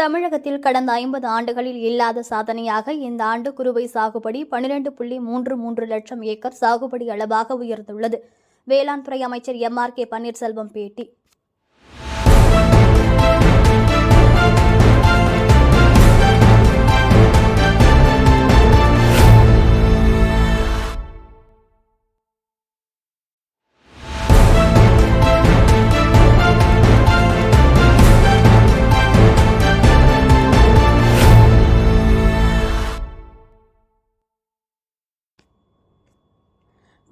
தமிழகத்தில் கடந்த ஐம்பது ஆண்டுகளில் இல்லாத சாதனையாக இந்த ஆண்டு குறுவை சாகுபடி பனிரெண்டு புள்ளி மூன்று மூன்று லட்சம் ஏக்கர் சாகுபடி அளவாக உயர்ந்துள்ளது. வேளாண் துறை அமைச்சர் எம் ஆர் கே பன்னீர்செல்வம் பேட்டி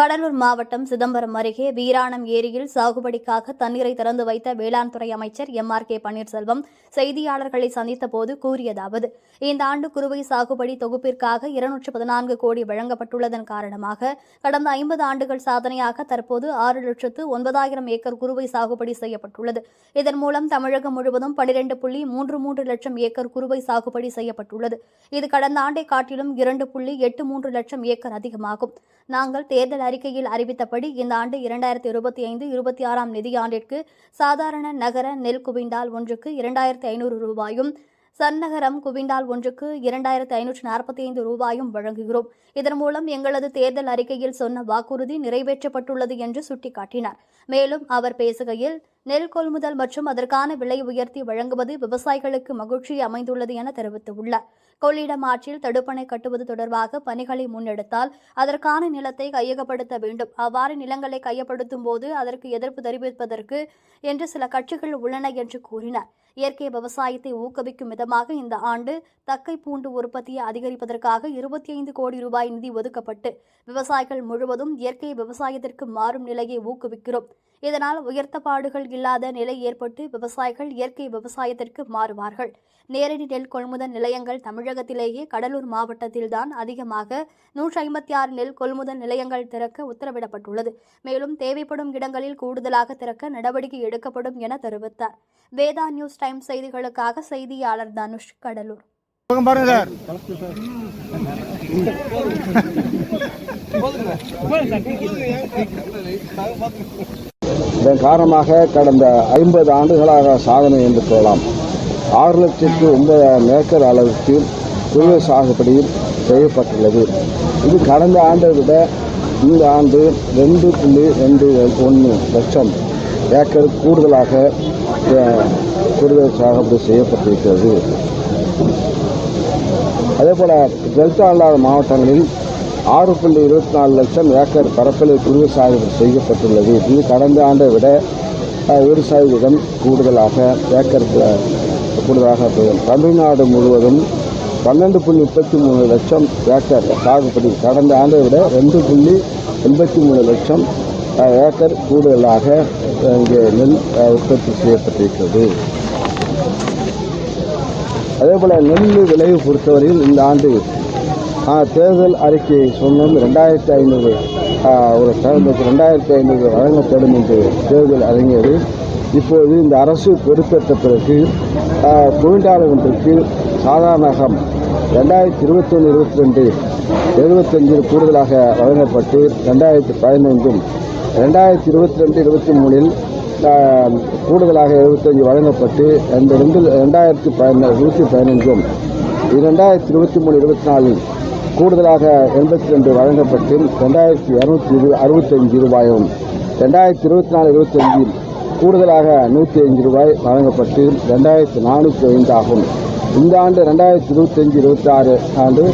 கடலூர் மாவட்டம் சிதம்பரம் அருகே வீராணம் ஏரியில் சாகுபடிக்காக தண்ணீரை திறந்து வைத்த வேளாண் துறை அமைச்சர் எம் ஆர் கே பன்னீர்செல்வம் செய்தியாளர்களை சந்தித்த போது கூறியதாவது இந்த ஆண்டு குறுவை சாகுபடி தொகுப்பிற்காக இருநூற்று பதினான்கு கோடி வழங்கப்பட்டுள்ளதன் காரணமாக கடந்த ஐம்பது ஆண்டுகள் சாதனையாக தற்போது ஆறு லட்சத்து ஒன்பதாயிரம் ஏக்கர் குறுவை சாகுபடி செய்யப்பட்டுள்ளது. இதன் மூலம் தமிழகம் முழுவதும் பனிரெண்டு புள்ளி மூன்று மூன்று லட்சம் ஏக்கர் குறுவை சாகுபடி செய்யப்பட்டுள்ளது. இது கடந்த ஆண்டை காட்டிலும் இரண்டு புள்ளி எட்டு மூன்று லட்சம் ஏக்கர் அதிகமாகும். நாங்கள் தேர்தல் அறிக்கையில் அறிவித்தபடி இந்த ஆண்டு இரண்டாயிரத்தி இருபத்தி ஐந்து இருபத்தி ஆறாம் நிதியாண்டிற்கு சாதாரண நகர நெல் குவிண்டால் ஒன்றுக்கு இரண்டாயிரத்தி ஐநூறு ரூபாயும் சன்னகரம் குவிண்டால் ஒன்றுக்கு இரண்டாயிரத்து ஐநூற்று நாற்பத்தி ஐந்து ரூபாயும் வழங்குகிறோம். இதன் மூலம் எங்களது தேர்தல் அறிக்கையில் சொன்ன வாக்குறுதி நிறைவேற்றப்பட்டுள்ளது என்று சுட்டிக்காட்டினார். மேலும் அவர் பேசுகையில் நெல் கொள்முதல் மற்றும் அதற்கான விலை உயர்த்தி வழங்குவது விவசாயிகளுக்கு மகிழ்ச்சி அமைந்துள்ளது என தெரிவித்துள்ளார். கொள்ளிடம் ஆற்றில் தடுப்பணை கட்டுவது தொடர்பாக பணிகளை முன்னெடுத்தால் அதற்கான நிலத்தை கையகப்படுத்த வேண்டும். அவ்வாறு நிலங்களை கையப்படுத்தும் போது அதற்கு எதிர்ப்பு தெரிவிப்பதற்கு என்று சில கட்சிகள் உள்ளன என்று கூறினார். இயற்கை விவசாயத்தை ஊக்குவிக்கும் விதமாக இந்த ஆண்டு தக்கை பூண்டு உற்பத்தியை அதிகரிப்பதற்காக இருபத்தி ஐந்து கோடி ரூபாய் நிதி ஒதுக்கப்பட்டு விவசாயிகள் முழுவதும் இயற்கை விவசாயத்திற்கு மாறும் நிலையை ஊக்குவிக்கிறோம். இதனால் உயர்த்தப்பாடுகள் இல்லாத நிலை ஏற்பட்டு விவசாயிகள் இயற்கை விவசாயத்திற்கு மாறுவார்கள். நேரடி நெல் கொள்முதல் நிலையங்கள் தமிழகத்திலேயே கடலூர் மாவட்டத்தில்தான் அதிகமாக. நூற்றி ஐம்பத்தி ஆறு நெல் கொள்முதல் நிலையங்கள் திறக்க உத்தரவிடப்பட்டுள்ளது. மேலும் தேவைப்படும் இடங்களில் கூடுதலாக திறக்க நடவடிக்கை எடுக்கப்படும் என தெரிவித்தார். வேதா நியூஸ் டைம் செய்திகளுக்காக செய்தியாளர் தனுஷ் கடலூர். பாருங்க சார். இதன் காரணமாக கடந்த ஐம்பது ஆண்டுகளாக சாதனை என்று கூறலாம் ஆறு லட்சத்து ஒன்பதாயிரம் ஏக்கர் அளவுக்கு குறுவை சாகுபடியில் செய்யப்பட்டுள்ளது. இது கடந்த ஆண்டை விட இந்த ஆண்டு ரெண்டு புள்ளி ரெண்டு ஒன்று லட்சம் ஏக்கர் கூடுதலாக அஹ், குறுவை சாகுபடி செய்யப்பட்டிருக்கிறது. அதேபோல டெல்டா அல்லாத மாவட்டங்களில் ஆறு புள்ளி இருபத்தி நாலு லட்சம் ஏக்கர் பரப்பளவு குறுவை சாகுபடி செய்யப்பட்டுள்ளது. இது கடந்த ஆண்டை விட அஹ், ஒரு சதவீதம் கூடுதலாக ஏக்கர் கூடுதலாக தமிழ்நாடு முழுவதும் பன்னெண்டு புள்ளி முப்பத்தி மூணு லட்சம் ஏக்கர் சாகுபடி கடந்த ஆண்டை விட ரெண்டு புள்ளி எண்பத்தி மூணு லட்சம் ஏக்கர் கூடுதலாக இங்கே நெல் உற்பத்தி செய்யப்பட்டிருக்கிறது. அதே போல் நெல் விளைவு பொறுத்தவரையில் இந்த ஆண்டு தேர்தல் அறிக்கையை சொன்னது ரெண்டாயிரத்தி ஐநூறு. ஒரு தேர்தலுக்கு ரெண்டாயிரத்தி ஐநூறு வழங்கப்படும் என்று தேர்தல் அறிஞர் இப்போது இந்த அரசு பொறுப்பேற்ற பிறகு தொழிலாளர் ஒன்றுக்கு சாதாரணகம் ரெண்டாயிரத்தி இருபத்தொன்று இருபத்தி ரெண்டு எழுபத்தஞ்சில் கூடுதலாக வழங்கப்பட்டு ரெண்டாயிரத்தி பதினைந்தும் ரெண்டாயிரத்தி இருபத்தி ரெண்டு இருபத்தி மூணில் கூடுதலாக எழுபத்தஞ்சு வழங்கப்பட்டு ரெண்டு ரெண்டு ரெண்டாயிரத்தி பதின இருபத்தி பதினஞ்சும். இரண்டாயிரத்தி இருபத்தி மூணு இருபத்தி நாலில் கூடுதலாக எண்பத்தி ரெண்டு வழங்கப்பட்டு ரெண்டாயிரத்தி இரநூத்தி இரு அறுபத்தஞ்சு ரூபாயும் ரெண்டாயிரத்தி இருபத்தி நாலு இருபத்தஞ்சில் கூடுதலாக நூற்றி அஞ்சு ரூபாய் வழங்கப்பட்டு ரெண்டாயிரத்தி நானூற்றி ஐந்து ஆகும். இந்த ஆண்டு ரெண்டாயிரத்தி இருபத்தஞ்சு இருபத்தி ஆறு ஆண்டு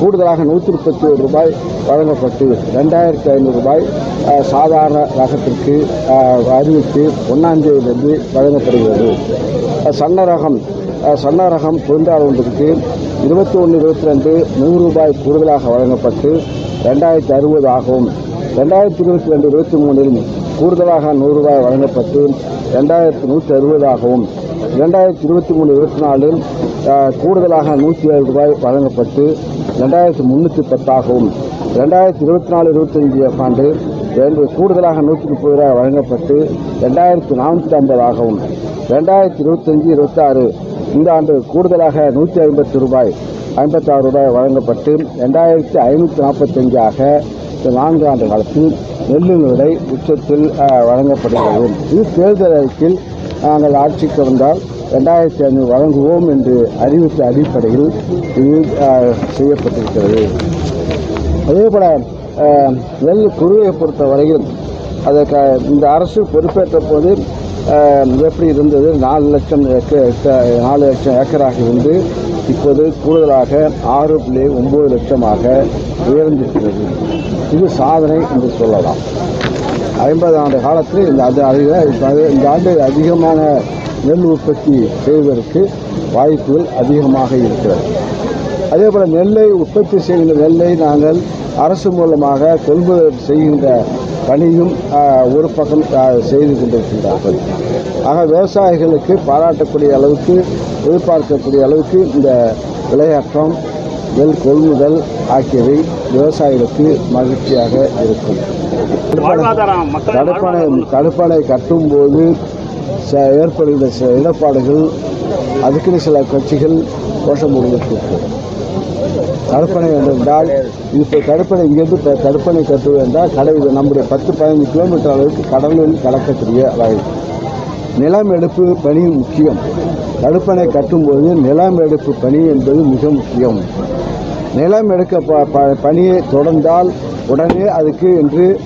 கூடுதலாக நூற்றி முப்பத்தி ஒரு ரூபாய் வழங்கப்பட்டு ரெண்டாயிரத்தி ஐநூறு ரூபாய் சாதாரண ரகத்திற்கு அறிவித்து ஒன்றாந்தேதியிலிருந்து வழங்கப்படுகிறது. சன்ன ரகம் சன்ன ரகம் குவிண்டால் ஒன்றுக்கு இருபத்தி ஒன்று இருபத்தி ரெண்டு நூறு ரூபாய் கூடுதலாக வழங்கப்பட்டு ரெண்டாயிரத்தி அறுபது ஆகவும் ரெண்டாயிரத்தி இருபத்தி ரெண்டு இருபத்தி மூணில் கூடுதலாக நூறு ரூபாய் வழங்கப்பட்டு ரெண்டாயிரத்தி நூற்றி அறுபதாகவும் ரெண்டாயிரத்தி இருபத்தி மூணு இருபத்தி நாலில் கூடுதலாக நூற்றி ஏழு ரூபாய் வழங்கப்பட்டு ரெண்டாயிரத்தி முந்நூற்றி பத்தாகவும் ரெண்டாயிரத்தி இருபத்தி நாலு இருபத்தஞ்சு ஆண்டு ரெண்டு கூடுதலாக நூற்றி முப்பது ரூபாய் வழங்கப்பட்டு ரெண்டாயிரத்தி நானூற்றி ஐம்பதாகவும் ரெண்டாயிரத்தி இருபத்தஞ்சு இருபத்தாறு இந்த ஆண்டு கூடுதலாக நூற்றி ஐம்பத்து ரூபாய் ஐம்பத்தாறு ரூபாய் வழங்கப்பட்டு ரெண்டாயிரத்தி ஐநூற்றி நாற்பத்தஞ்சாக இந்த நான்கு ஆண்டு காலத்தில் நெல்லின் விலை உச்சத்தில் வழங்கப்படுகிறது. இது தேர்தல் அறிக்கையில் நாங்கள் ஆட்சிக்கு வந்தால் ரெண்டாயிரத்தி ஐநூறு வழங்குவோம் என்று அறிவித்த அடிப்படையில் இது செய்யப்பட்டிருக்கிறது. அதேபோல் நெல் குருவையை பொறுத்த வரையில் அதற்கு இந்த அரசு பொறுப்பேற்ற போது எப்படி இருந்தது? நாலு லட்சம் நாலு லட்சம் ஏக்கராக இருந்து இப்போது கூடுதலாக ஆறு புள்ளி ஒம்பது லட்சமாக உயர்ந்திருக்கிறது. இது சாதனை என்று சொல்லலாம். ஐம்பது ஆண்டு காலத்தில் இந்த அது அதிக இந்த ஆண்டு அதிகமான நெல் உற்பத்தி செய்வதற்கு வாய்ப்புகள் அதிகமாக இருக்கிறது. அதே போல் நெல்லை உற்பத்தி செய்கின்ற நெல்லை நாங்கள் அரசு மூலமாக கொள்முதல் செய்கின்ற பணியும் ஒரு பக்கம் செய்து கொண்டிருக்கின்றார்கள். ஆக விவசாயிகளுக்கு பாராட்டக்கூடிய அளவுக்கு எதிர்பார்க்கக்கூடிய அளவுக்கு இந்த விளையாட்டம் நெல் கொள்முதல் ஆகியவை விவசாயிகளுக்கு மகிழ்ச்சியாக இருக்கும். தடுப்பணை தடுப்பணை கட்டும்போது ஏற்படுகின்ற சில இடர்பாடுகள் அதுக்குன்னு சில கட்சிகள் கோஷம் போடுவதற்கு தடுப்பணை என்றால் இப்போ தடுப்பணை இங்கேருந்து இப்போ தடுப்பணை கட்டுவது என்றால் கடல் நம்முடைய பத்து பதினஞ்சு கிலோமீட்டர் அளவுக்கு கடலில் கடக்கக்கூடிய வகை. நிலம் எடுப்பு பணி முக்கியம். தடுப்பணை கட்டும்போது நிலம் எடுப்பு பணி என்பது மிக முக்கியம். நிலம் எடுக்க ப- ப- பணியை தொடர்ந்தால் உடனே அதுக்கு என்று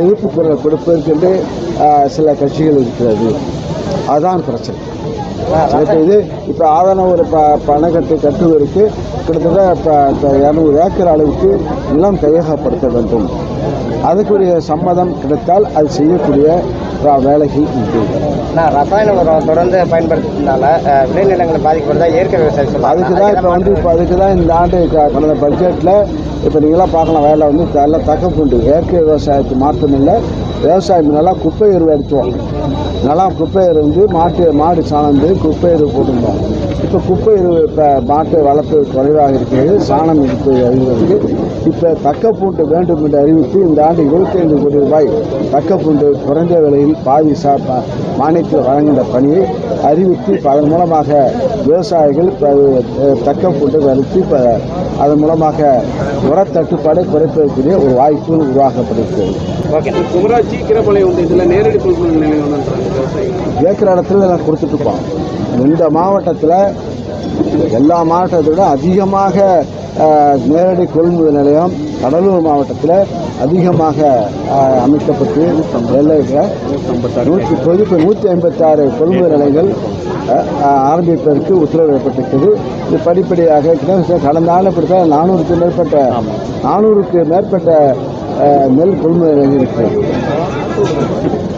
எதிர்ப்பு குரல் கொடுப்பதற்கென்று சில கட்சிகள் இருக்கிறது. அதுதான் பிரச்சனை. இப்போ இது இப்போ ஆதாரம் ஒரு ப பணக்கட்டு கட்டுவதற்கு கிட்டத்தட்ட இப்போ இரநூறு ஏக்கர் அளவுக்கு நிலம் கையகப்படுத்த வேண்டும். அதுக்குரிய சம்மதம் கிடைத்தால் அது செய்யக்கூடிய வே- வேலைகள் உண்டு. நான் ரசாயன உரம் தொடர்ந்து பயன்படுத்துறதுனால விளைநிலங்களை பாதிக்கப்படுறதா இயற்கை விவசாயம். அதுக்கு தான் இப்போ வந்து இப்போ அதுக்கு தான் இந்த ஆண்டு கடந்த பட்ஜெட்டில் இப்போ நீங்களாம் பார்க்கலாம் வேலை வந்து நல்ல தக்கப்புண்டு இயற்கை விவசாயத்துக்கு மாற்றம் இல்லை விவசாயம் நல்லா குப்பை எருவு அடிச்சுவோம் நல்லா குப்பை இருந்து வந்து மாட்டு மாடு சாணந்து வந்து குப்பை போட்டிருந்தோம். இப்போ குப்பை இப்போ மாட்டு வளர்ப்பு குறைவாக இருக்கிறது. சாணம் இருப்பது அறிவதற்கு இப்போ தக்கப்பூண்டு வேண்டும் என்று அறிவித்து இந்த ஆண்டு இருபத்தைந்து கோடி ரூபாய் தக்கப்பூண்டு குறைந்த விலையில் பாதி சா மானியத்தில் வழங்குகின்ற பணியை அறிவித்து இப்ப அதன் மூலமாக விவசாயிகள் அஹ், தக்கப்பூண்டு வளர்த்து இப்போ அதன் மூலமாக உரத்தட்டுப்பாடை குறைப்பதற்குரிய ஒரு வாய்ப்பு உருவாக்கப்பட்டிருக்கிறது குமராட்சி கீரப்பாளையம் வந்து இதில் நேரடி இந்த மாவட்டத்தில் எல்லா மாவட்டத்தை விட அதிகமாக நேரடி கொள்முதல் நிலையம் கடலூர் மாவட்டத்தில் அதிகமாக அமைக்கப்பட்டு எல்லையில் நூற்றி இப்போது இப்போ நூற்றி ஐம்பத்தாறு கொள்முதல் நிலையங்கள் அஹ், ஆரம்பிப்பதற்கு உத்தரவிடப்பட்டிருக்கிறது இது படிப்படியாக கடந்த ஆண்டு நானூறுக்கு மேற்பட்ட நானூறுக்கு மேற்பட்ட நெல் கொள்முதல் நிலையம் இருக்கிறது